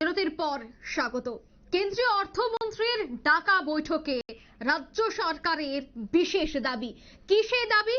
বিরতির পর স্বাগত। কেন্দ্রীয় অর্থমন্ত্রীর ডাকা বৈঠকে রাজ্য সরকারের বিশেষ দাবি। কি সেই দাবি?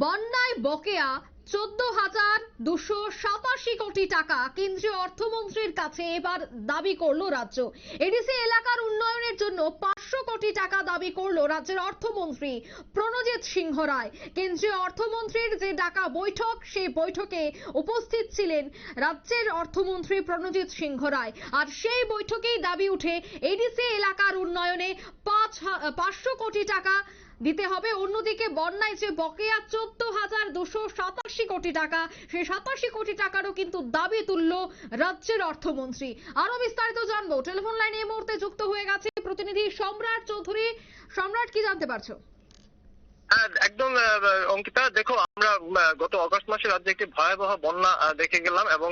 বন্যায় বকেয়া চোদ্দ হাজার দুশো সাতাশি কোটি টাকা কেন্দ্রীয় অর্থমন্ত্রীর কাছে এবার দাবি করল রাজ্য। এডিসি এলাকার উন্নয়নের জন্য পাঁচশো কোটি টাকা দাবি করল রাজ্যের অর্থমন্ত্রী প্রণজিৎ সিংহ রায়। কেন্দ্রীয় অর্থমন্ত্রীর যে ডাকা বৈঠক, সেই বৈঠকে উপস্থিত ছিলেন রাজ্যের অর্থমন্ত্রী প্রণজিৎ সিংহ রায়। আর সেই বৈঠকেই দাবি উঠে এডিসি এলাকার উন্নয়নে পাঁচ পাঁচশো কোটি টাকা দিতে হবে। অন্যদিকে বন্যায় যে বকেয়া চোদ্দ হাজার দুশো সাতাশি কোটি টাকা, সে সাতাশি কোটি টাকারও কিন্তু দাবি তুলল রাজ্যের অর্থমন্ত্রী। আরও বিস্তারিত জানব। টেলিফোন লাইনে এই মুহূর্তে যুক্ত হয়ে গেছে প্রতিনিধি সম্রাট চৌধুরী। সম্রাট, কি জানতে পারছ? হ্যাঁ, একদম অঙ্কিতা দেখো আমরা গত অগস্ট মাসে রাজ্যে একটি ভয়াবহ বন্যা দেখে গেলাম এবং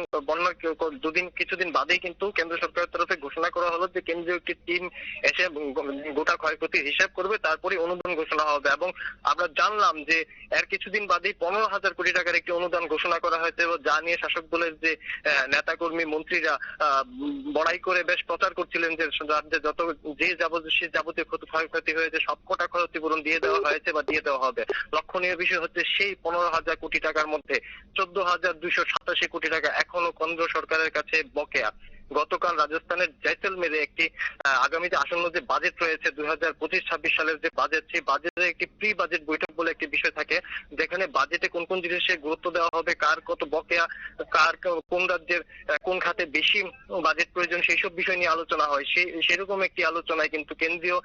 ক- দুদিন কিছুদিন বাদেই কিন্তু কেন্দ্র সরকারের তরফে ঘোষণা করা হলো যে কেন্দ্রীয় একটি টিম এসে গোটা ক্ষয়ক্ষতির হিসাব করবে তারপরে অনুদান ঘোষণা হবে এবং আমরা জানলাম যে এর কিছুদিন বাদেই পনেরো হাজার কোটি টাকার একটি অনুদান ঘোষণা করা হয়েছে এবং যা নিয়ে শাসক দলের যে আহ, নেতাকর্মী মন্ত্রীরা বড়াই করে বেশ প্রচার করছিলেন যে রাজ্যে যত যে যাবতীয় সে যাবতীয় ক্ষতি ক্ষয়ক্ষতি হয়েছে সবকটা ক্ষতিপূরণ দিয়ে দেওয়া হয়েছে বা দিয়ে দেওয়া হবে। লক্ষণীয় বিষয় হচ্ছে সেই পনেরো হাজার কোটি টাকার মধ্যে চোদ্দ হাজার দুইশো সাতাশি কোটি টাকা এখনও কেন্দ্র সরকারের কাছে বকেয়া। গতকাল রাজস্থানের জয়সলমেরে একটি আগামীতে আসন্ন যে বাজেট রয়েছে দুই হাজার পঁচিশ ছাব্বিশ সালের যে বাজেট সেই বাজেটের একটি প্রি বাজেট বৈঠক বলে একটি বিষয় থাকে, যেখানে বাজেটে কোন কোন জিনিসে গুরুত্ব দেওয়া হবে, কার কত বকেয়া, কার কোন রাজ্যের কোন খাতে বেশি বাজেট প্রয়োজন, সেই সব বিষয় নিয়ে আলোচনা হয়। সেই সেরকম একটি আলোচনায় কিন্তু কেন্দ্রীয়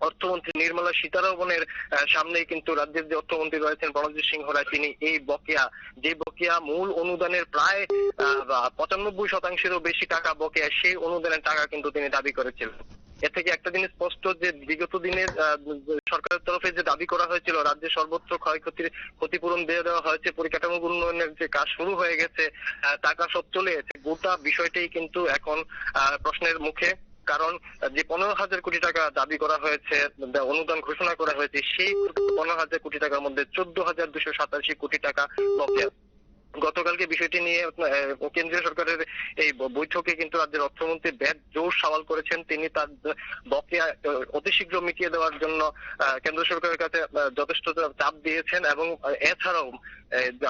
অর্থমন্ত্রী নির্মলা সীতারামনের আহ, সামনেই কিন্তু রাজ্যের যে অর্থমন্ত্রী রয়েছেন প্রণজিৎ সিংহ রায় তিনি এই বকেয়া যে বকেয়া মূল অনুদানের প্রায় পঁচানব্বই শতাংশেরও বেশি টাকা বকেয়া সেই অনুদানের টাকা কিন্তু তিনি দাবি করেছিলেন। এ থেকে একটা জিনিস স্পষ্ট যে বিগত দিনের সরকারের তরফে যে দাবি করা হয়েছিল রাজ্যের সর্বত্র ক্ষয়ক্ষতির ক্ষতিপূরণ দিয়ে দেওয়া হয়েছে পরিকাঠামো উন্নয়নের যে কাজ শুরু হয়ে গেছে টাকা সব চলে গোটা বিষয়টাই কিন্তু এখন প্রশ্নের মুখে। কারণ যে পনেরো হাজার কোটি টাকা দাবি করা হয়েছে অনুদান ঘোষণা করা হয়েছে, সেই পনেরো হাজার কোটি টাকার মধ্যে চোদ্দ হাজার দুশো সাতাশি কোটি টাকা বকেয়া। গতকালকে বিষয়টি নিয়ে কেন্দ্রীয় সরকারের এই বৈঠকে কিন্তু রাজ্যের অর্থমন্ত্রী ব্যাট জোর সওয়াল করেছেন। তিনি তার বকেয়া অতি শীঘ্র মিটিয়ে দেওয়ার জন্য কেন্দ্র সরকারের কাছে যথেষ্ট চাপ দিয়েছেন এবং এছাড়াও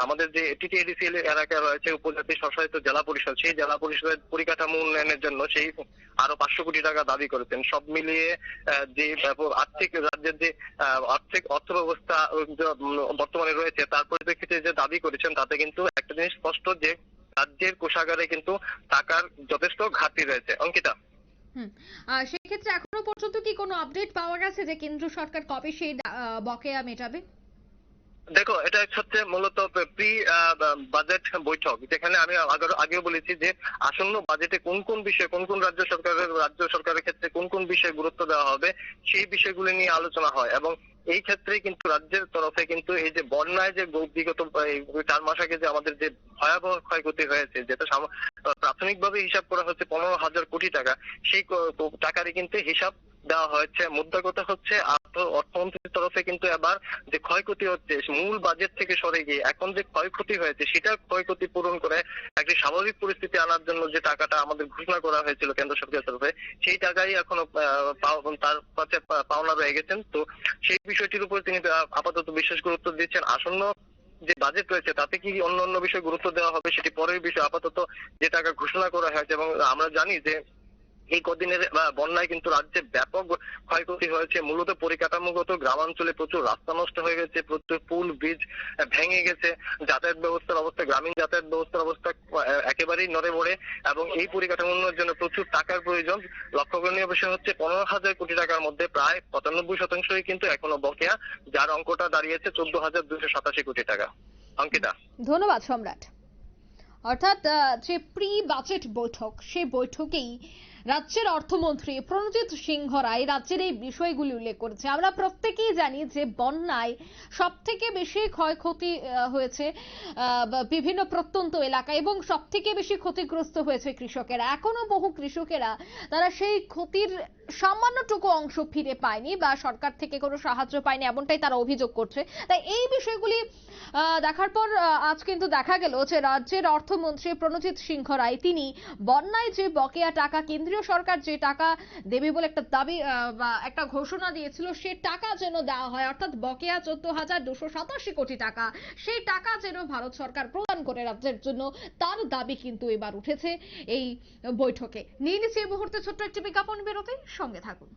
আমাদের যে টিটিএডিসিএল এলাকা রয়েছে, উপজাতি স্বশাসিত জেলা পরিষদ, সেই জেলা পরিষদের পরিকাঠামো উন্নয়নের জন্য সেই আরও পাঁচশো কোটি টাকা দাবি করেছেন। সব মিলিয়ে যে আর্থিক রাজ্যের যে আর্থিক অর্থ ব্যবস্থা বর্তমানে রয়েছে, তার পরিপ্রেক্ষিতে যে দাবি করেছেন, তাতে কিন্তু একটা জিনিস স্পষ্ট যে রাজ্যের কোষাগারে কিন্তু টাকার যথেষ্ট ঘাটতি রয়েছে। অঙ্কিতা? সেক্ষেত্রে এখনও পর্যন্ত কি কোনো আপডেট পাওয়া গেছে যে কেন্দ্র সরকার কবে সেই বকেয়া মেটাবে? দেখো এটা হচ্ছে মূলত প্রি বাজেট বৈঠক যেখানে আমি আগেও বলেছি যে আসন্ন বাজেটে কোন কোন বিষয়ে কোন কোন রাজ্য সরকারের রাজ্য সরকারের ক্ষেত্রে কোন কোন বিষয়ে গুরুত্ব দেওয়া হবে সেই বিষয়গুলো নিয়ে আলোচনা হয় এবং এই ক্ষেত্রে কিন্তু রাজ্যের তরফে কিন্তু এই যে বন্যায় যে বিগত চার মাস আগে যে আমাদের যে ভয়াবহ ক্ষয়ক্ষতি হয়েছে, যেটা প্রাথমিকভাবে হিসাব করা হচ্ছে পনেরো হাজার কোটি টাকা, সেই টাকারই কিন্তু হিসাব দেওয়া হয়েছে। মুদ্রা কথা হচ্ছে অর্থমন্ত্রীর তরফে কিন্তু এবার যে ক্ষয়ক্ষতি হচ্ছে মূল বাজেট থেকে সরে গিয়ে এখন যে ক্ষয়ক্ষতি হয়েছে সেটা ক্ষয়ক্ষতি পূরণ করে একটি স্বাভাবিক পরিস্থিতি আনার জন্য যে টাকাটা আমাদের ঘোষণা করা হয়েছিল কেন্দ্র সরকারের তরফে, সেই টাকাই এখনও তার কাছে পাওনা রয়ে গেছেন। তো সেই বিষয়টির উপর তিনি আপাতত বিশেষ গুরুত্ব দিচ্ছেন। আসন্ন যে বাজেট রয়েছে, তাতে কি অন্য অন্য বিষয়ে গুরুত্ব দেওয়া হবে, সেটি পরের বিষয় আপাতত যে টাকা ঘোষণা করা হয়েছে এবং আমরা জানি যে এই কদিনের বন্যায় কিন্তু রাজ্যে ব্যাপক ক্ষয়ক্ষতি হয়েছে। মূলত পরিকাঠামোগত গ্রামাঞ্চলে প্রচুর রাস্তা নষ্ট হয়ে গেছে, প্রচুর পুল, ব্রিজ ভেঙে গেছে। যাতায়াত ব্যবস্থার অবস্থা, গ্রামীণ যাতায়াত ব্যবস্থার অবস্থা একেবারেই নড়ে মড়ে এবং এই পরিকাঠামো উন্নয়নের জন্য প্রচুর টাকার প্রয়োজন। লক্ষ্য করণীয় বিষয় হচ্ছে পনেরো হাজার কোটি টাকার মধ্যে প্রায় পঁচানব্বই শতাংশই কিন্তু এখনও বকেয়া, যার অঙ্কটা দাঁড়িয়েছে চোদ্দ হাজার দুশো সাতাশি কোটি টাকা। অঙ্কিতা। ধন্যবাদ সম্রাট। অর্থাৎ যে প্রি বাজেট বৈঠক, সেই বৈঠকেই রাজ্যের অর্থমন্ত্রী প্রণজিৎ সিংহ রায় রাজ্যের এই বিষয়গুলি উল্লেখ করেছে। আমরা প্রত্যেকেই জানি যে বন্যায় সব থেকে বেশি ক্ষয়ক্ষতি হয়েছে বিভিন্ন প্রত্যন্ত এলাকা এবং সব থেকে বেশি ক্ষতিগ্রস্ত হয়েছে কৃষকেরা। এখনও বহু কৃষকেরা তারা সেই ক্ষতির সামান্যটুকু অংশ ফিরে পায়নি বা সরকার থেকে কোনো সাহায্য পায়নি এমনটাই তারা অভিযোগ করছে। তাই এই বিষয়গুলি দেখার পর আজ কিন্তু দেখা গেল যে রাজ্যের অর্থমন্ত্রী প্রণজিৎ সিংহ রায়, তিনি বন্যায় যে বকেয়া টাকা কেন্দ্রীয় সরকার যে টাকা দেবে বলে একটা দাবি বা একটা ঘোষণা দিয়েছিল, সে টাকা যেন দেওয়া হয়, অর্থাৎ বকেয়া চোদ্দ হাজার দুশো সাতাশি কোটি টাকা, সেই টাকা যেন ভারত সরকার প্রদান করে রাজ্যের জন্য, তার দাবি কিন্তু এবার উঠেছে এই বৈঠকে। নিয়ে নিচ্ছে এই মুহূর্তে ছোট্ট একটি বিজ্ঞাপন বেরোতে, সঙ্গে থাকুন।